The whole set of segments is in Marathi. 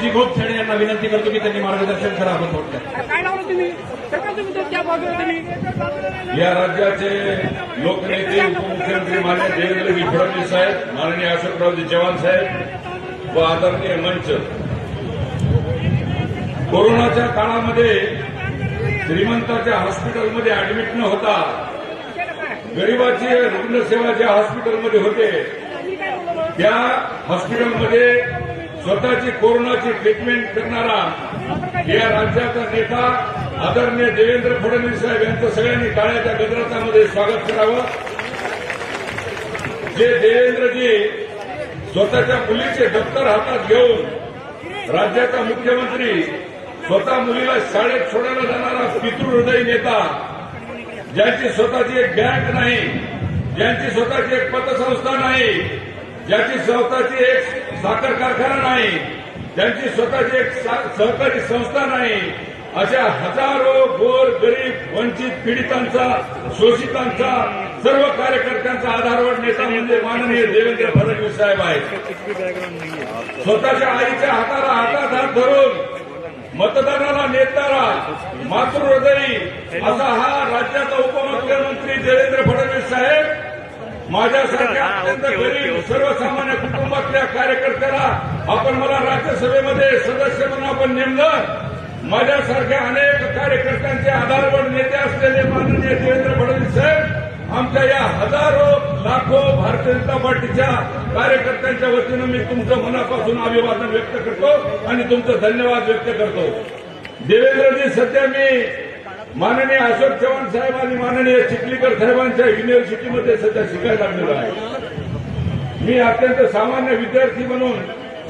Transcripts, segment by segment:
जिगोप छेडे यांना विनंती करतो की त्यांनी मार्गदर्शन करावं थोडक्यात. या राज्याचे लोकनेते उपमुख्यमंत्री मान्य देवेंद्रजी फडणवीस साहेब माननीय अशोकरावजी चव्हाण साहेब व आदरणीय मंच. कोरोनाच्या काळामध्ये श्रीमंताच्या हॉस्पिटलमध्ये ऍडमिट न होता गरिबाची रुग्णसेवा ज्या हॉस्पिटलमध्ये होते त्या हॉस्पिटलमध्ये स्वतःची कोरोनाची ट्रीटमेंट करणारा या राज्याचा नेता आदरणीय देवेंद्र फडणवीस साहेब यांचं सगळ्यांनी टाळ्याच्या गजरातामध्ये स्वागत करावं. जे देवेंद्रजी स्वतःच्या मुलीचे दप्तर हातात घेऊन राज्याचा मुख्यमंत्री स्वतः मुलीला शाळेत सोडायला जाणारा पितृहृदय नेता ज्यांची स्वतःची एक बँक नाही ज्यांची स्वतःची एक पतसंस्था नाही ज्याची स्वतःची एक साखर कारखाना नाही ज्यांची स्वतःची एक सा- सहकारी संस्था नाही अशा हजारो गोर गरीब वंचित पीडितांचा शोषितांचा सर्व कार्यकर्त्यांचा आधारवड नेता म्हणजे माननीय देवेंद्र फडणवीस साहेब आहेत. स्वतःच्या आईच्या हाताला हातात हात धरून मतदानाला नेतारा मातृहृदयी असा हा राज्याचा उपमुख्यमंत्री देवेंद्र फडणवीस साहेब माझ्यासारख्या अत्यंत गरीब सर्वसामान्य कुटुंबातल्या कार्यकर्त्याला आपण मला राज्यसभेमध्ये सदस्य म्हणून आपण नेमलं. माझ्यासारख्या अनेक कार्यकर्त्यांचे आधारवड नेते असलेले माननीय देवेंद्र फडणवीस साहेब आमच्या या हजारो लाखो भारतीय जनता पार्टीच्या कार्यकर्त्यांच्या वतीनं मी तुमचं मनापासून अभिवादन व्यक्त करतो आणि तुमचं धन्यवाद व्यक्त करतो. देवेंद्रजी सध्या मी माननीय अशोक चव्हाण साहेब आणि माननीय चिखलीकर साहेबांच्या युनिव्हर्सिटीमध्ये सध्या शिकायला लागलेलं आहे. मी अत्यंत सामान्य विद्यार्थी म्हणून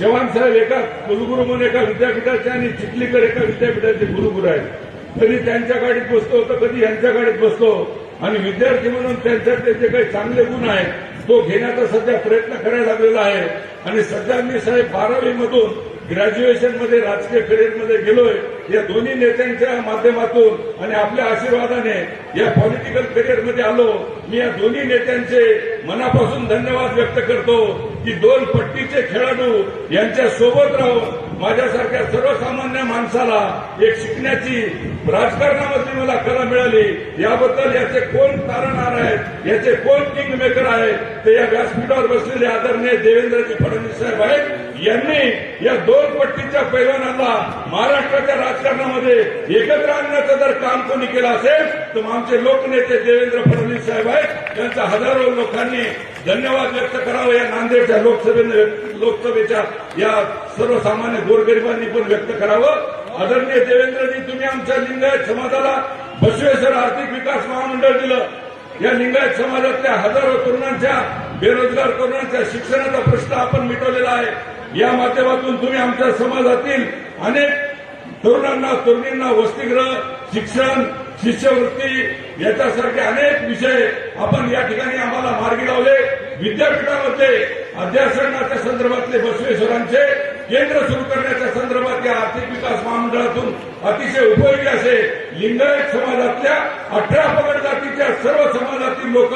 चव्हाण साहेब एका कुलगुरू म्हणून एका विद्यापीठाचे आणि चिखलीकर एका विद्यापीठाचे गुरुगुरू आहेत. कधी त्यांच्या गाडीत बसतो तर कधी यांच्या गाडीत बसतो आणि विद्यार्थी म्हणून त्यांच्यातले जे काही चांगले गुण आहेत तो घेण्याचा सध्या प्रयत्न करायला लागलेला आहे. आणि सध्या मी साहेब बारावी मधून ग्रॅज्युएशनमध्ये राजकीय करिअरमध्ये गेलोय या दोन्ही नेत्यांच्या माध्यमातून आणि आपल्या आशीर्वादाने या पॉलिटिकल करिअरमध्ये आलो. मी या दोन्ही नेत्यांचे मनापासून धन्यवाद व्यक्त करतो की दोन पट्टीचे खेळाडू यांच्या सोबत राहून माझ्यासारख्या सर्वसामान्य माणसाला एक शिकण्याची राजकारणामध्ये मला कला मिळाली. याबद्दल याचे कोण तारणहार आहेत याचे कोण किंग मेकर आहेत ते या व्यासपीठावर बसलेले आदरणीय देवेंद्रजी फडणवीस साहेब आहेत. यांनी या दोन पट्टीच्या पैलवानांना महाराष्ट्राच्या राजकारणामध्ये एकत्र आणण्याचं जर काम कोणी केलं असेल तर आमचे लोकनेते देवेंद्र फडणवीस साहेब आहेत. त्यांचा हजारो लोकांनी धन्यवाद व्यक्त करावा या नांदेडच्या लोकसभेने लोकसभेच्या या सर्वसामान्य गोरगरिबांनी पण व्यक्त करावं. आदरणीय देवेंद्रजी तुम्ही आमच्या लिंगायत समाजाला बसवेश्वर आर्थिक विकास महामंडळ दिलं. या लिंगायत समाजातल्या हजारो तरुणांच्या बेरोजगार तरुणांच्या शिक्षणाचा प्रश्न आपण मिटवलेला आहे. या माध्यमातून तुम्ही आमच्या समाजातील अनेक तरुणांना तरुणींना वसतिगृह शिक्षण शिष्यवृत्ती याच्यासारखे अनेक विषय आपण या ठिकाणी आम्हाला मार्गी लावले. विद्यापीठामध्ये अध्यासनाच्या संदर्भातले बसवेश्वरांचे केंद्र सुरू करण्याच्या संदर्भात या आर्थिक विकास महामंडळातून अतिशय उपयोगी असे लिंगायत समाजातल्या अठरा पगड जातीच्या सर्व समाजातील लोक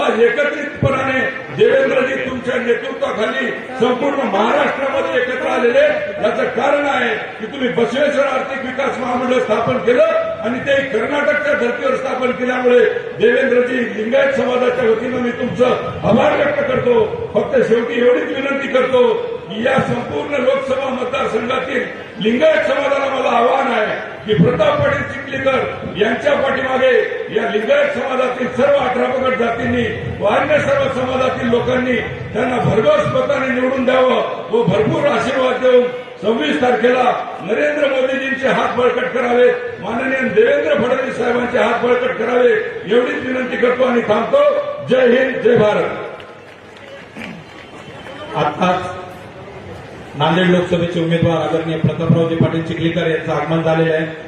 आज एकत्रितपणाने देवेंद्रजी तुमच्या नेतृत्वाखाली संपूर्ण महाराष्ट्रामध्ये एकत्र आलेले याचं कारण आहे की तुम्ही बसवेश्वर आर्थिक विकास महामंडळ स्थापन केलं आणि ते कर्नाटकच्या धर्तीवर स्थापन केल्यामुळे देवेंद्रजी लिंगायत समाजाच्या वतीनं मी तुमचं आभार व्यक्त करतो. फक्त शेवटी एवढीच विनंती करतो की या संपूर्ण लोकसभा मतदारसंघातील लिंगायत समाजाला मला आव्हान आहे. की प्रताप पाटील चिखलीकर यांच्या पाठीमागे या लिंगायत समाजातील सर्व अठरा पगड जातींनी व अन्य सर्व समाजातील लोकांनी त्यांना भरघोस मताने निवडून द्यावं व भरपूर आशीर्वाद देऊन सव्वीस तारखेला नरेंद्र मोदीजींचे हात बळकट करावे माननीय देवेंद्र फडणवीस साहेबांचे हात बळकट करावे एवढीच विनंती करतो आणि थांबतो. जय हिंद जय भारत. आता नांदेड लोकसभेचे उमेदवार आदरणीय प्रतापरावजी पाटील चिखलीकर यांचं आगमन झालेलं आहे.